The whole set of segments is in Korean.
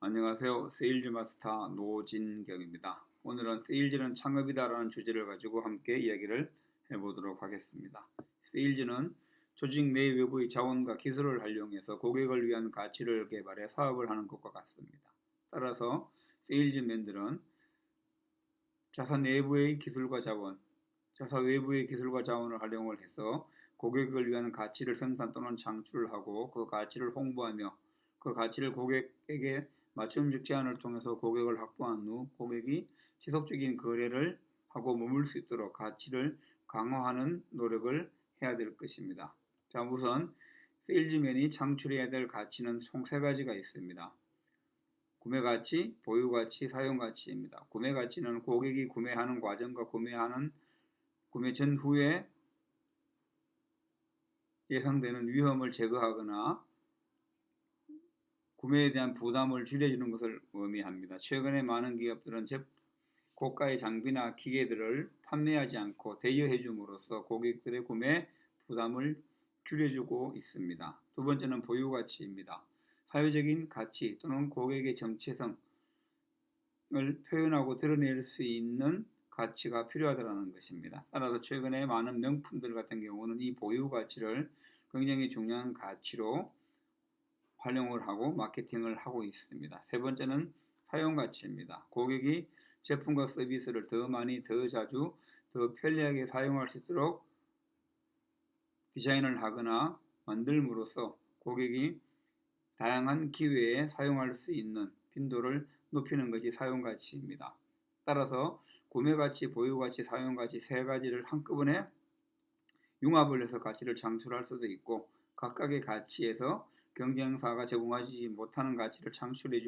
안녕하세요. 세일즈 마스터 노진경입니다. 오늘은 세일즈는 창업이다라는 주제를 가지고 함께 이야기를 해보도록 하겠습니다. 세일즈는 조직 내 외부의 자원과 기술을 활용해서 고객을 위한 가치를 개발해 사업을 하는 것과 같습니다. 따라서 세일즈맨들은 자사 내부의 기술과 자원, 자사 외부의 기술과 자원을 활용을 해서 고객을 위한 가치를 생산 또는 창출을 하고 그 가치를 홍보하며 그 가치를 고객에게 맞춤식 제안을 통해서 고객을 확보한 후 고객이 지속적인 거래를 하고 머물 수 있도록 가치를 강화하는 노력을 해야 될 것입니다. 자, 우선 세일즈맨이 창출해야 될 가치는 총 세 가지가 있습니다. 구매 가치, 보유 가치, 사용 가치입니다. 구매 가치는 고객이 구매하는 과정과 구매하는 구매 전후에 예상되는 위험을 제거하거나 구매에 대한 부담을 줄여주는 것을 의미합니다. 최근에 많은 기업들은 제 고가의 장비나 기계들을 판매하지 않고 대여해 줌으로써 고객들의 구매 부담을 줄여주고 있습니다. 두 번째는 보유 가치입니다. 사회적인 가치 또는 고객의 정체성을 표현하고 드러낼 수 있는 가치가 필요하다는 것입니다. 따라서 최근에 많은 명품들 같은 경우는 이 보유 가치를 굉장히 중요한 가치로 활용을 하고 마케팅을 하고 있습니다. 세 번째는 사용 가치입니다. 고객이 제품과 서비스를 더 많이, 더 자주, 더 편리하게 사용할 수 있도록 디자인을 하거나 만들므로써 고객이 다양한 기회에 사용할 수 있는 빈도를 높이는 것이 사용 가치입니다. 따라서 구매 가치, 보유 가치, 사용 가치 세 가지를 한꺼번에 융합을 해서 가치를 창출할 수도 있고 각각의 가치에서 경쟁사가 제공하지 못하는 가치를 창출해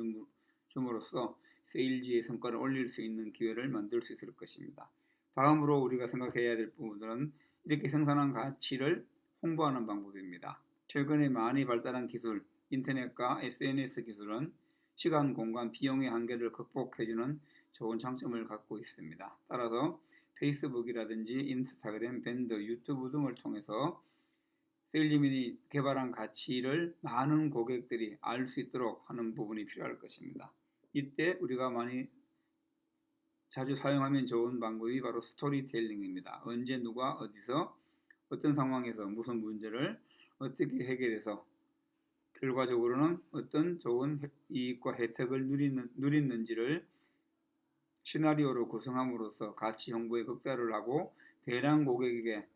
줌으로써 세일즈의 성과를 올릴 수 있는 기회를 만들 수 있을 것입니다. 다음으로 우리가 생각해야 될 부분은 이렇게 생산한 가치를 홍보하는 방법입니다. 최근에 많이 발달한 기술, 인터넷과 SNS 기술은 시간, 공간, 비용의 한계를 극복해주는 좋은 장점을 갖고 있습니다. 따라서 페이스북이라든지 인스타그램, 밴드, 유튜브 등을 통해서 세일즈맨이 개발한 가치를 많은 고객들이 알 수 있도록 하는 부분이 필요할 것입니다. 이때 우리가 많이 자주 사용하면 좋은 방법이 바로 스토리텔링입니다. 언제 누가 어디서 어떤 상황에서 무슨 문제를 어떻게 해결해서 결과적으로는 어떤 좋은 이익과 혜택을 누리는, 누리는지를 시나리오로 구성함으로써 가치 홍보에 극대화를 하고 대량 고객에게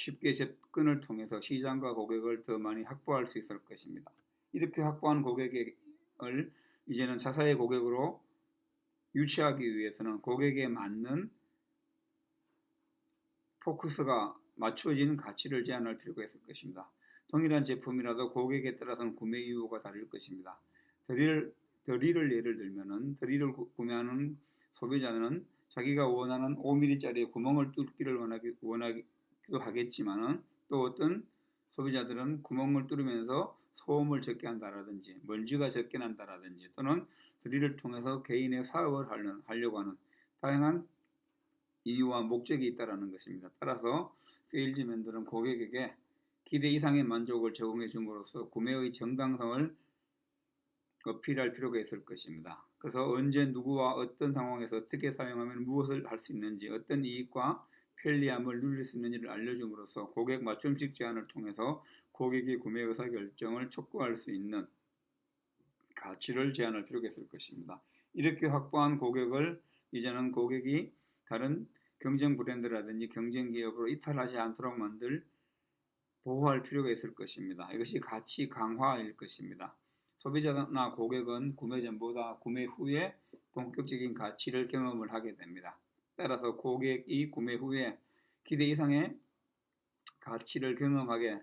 쉽게 접근을 통해서 시장과 고객을 더 많이 확보할 수 있을 것입니다. 이렇게 확보한 고객을 이제는 자사의 고객으로 유치하기 위해서는 고객에 맞는 포커스가 맞춰진 가치를 제안할 필요가 있을 것입니다. 동일한 제품이라도 고객에 따라서는 구매 이유가 다를 것입니다. 드릴, 드릴을 예를 들면은 드릴을 구매하는 소비자는 자기가 원하는 5mm짜리 구멍을 뚫기를 원하기, 원하기도 하겠지만은 또 어떤 소비자들은 구멍을 뚫으면서 소음을 적게 한다라든지 먼지가 적게 난다라든지 또는 드릴을 통해서 개인의 사업을 하려고 하는 다양한 이유와 목적이 있다라는 것입니다. 따라서 세일즈맨들은 고객에게 기대 이상의 만족을 제공해 줌으로써 구매의 정당성을 어필할 필요가 있을 것입니다. 그래서 언제 누구와 어떤 상황에서 어떻게 사용하면 무엇을 할 수 있는지 어떤 이익과 편리함을 누릴 수 있는지를 알려줌으로써 고객 맞춤식 제안을 통해서 고객의 구매 의사 결정을 촉구할 수 있는 가치를 제안할 필요가 있을 것입니다. 이렇게 확보한 고객을 이제는 고객이 다른 경쟁 브랜드라든지 경쟁 기업으로 이탈하지 않도록 만들 보호할 필요가 있을 것입니다. 이것이 가치 강화일 것입니다. 소비자나 고객은 구매 전보다 구매 후에 본격적인 가치를 경험을 하게 됩니다. 따라서 고객이 구매 후에 기대 이상의 가치를 경험하게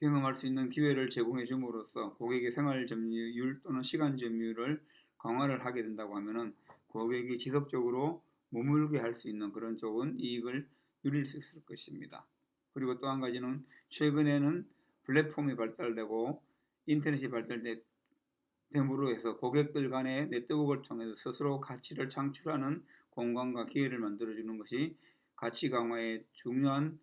경험할 수 있는 기회를 제공해 줌으로써 고객의 생활 점유율 또는 시간 점유율을 강화를 하게 된다고 하면은 고객이 지속적으로 머물게 할 수 있는 그런 좋은 이익을 누릴 수 있을 것입니다. 그리고 또 한 가지는 최근에는 플랫폼이 발달되고 인터넷이 발달 됨으로 해서 고객들 간의 네트워크를 통해서 스스로 가치를 창출하는 공간과 기회를 만들어주는 것이 가치 강화의 중요한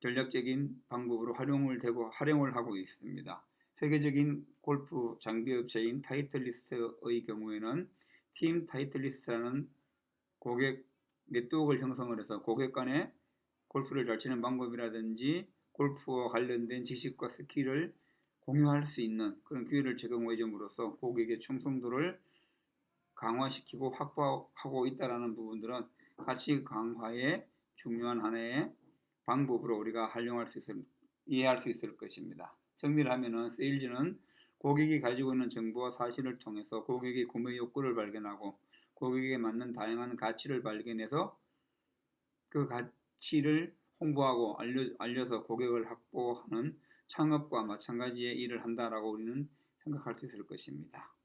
전략적인 방법으로 활용을 되고 활용을 하고 있습니다. 세계적인 골프 장비 업체인 타이틀리스트의 경우에는 팀 타이틀리스트라는 고객 네트워크를 형성을 해서 고객 간에 골프를 잘 치는 방법이라든지 골프와 관련된 지식과 스킬을 공유할 수 있는 그런 기회를 제공해 줌으로써 고객의 충성도를 강화시키고 확보하고 있다라는 부분들은 가치 강화의 중요한 하나의 방법으로 우리가 활용할 수 있을 이해할 수 있을 것입니다. 정리를 하면은 세일즈는 고객이 가지고 있는 정보와 사실을 통해서 고객의 구매 욕구를 발견하고 고객에게 맞는 다양한 가치를 발견해서 그 가치를 홍보하고 알려, 알려서 고객을 확보하는 창업과 마찬가지의 일을 한다라고 우리는 생각할 수 있을 것입니다.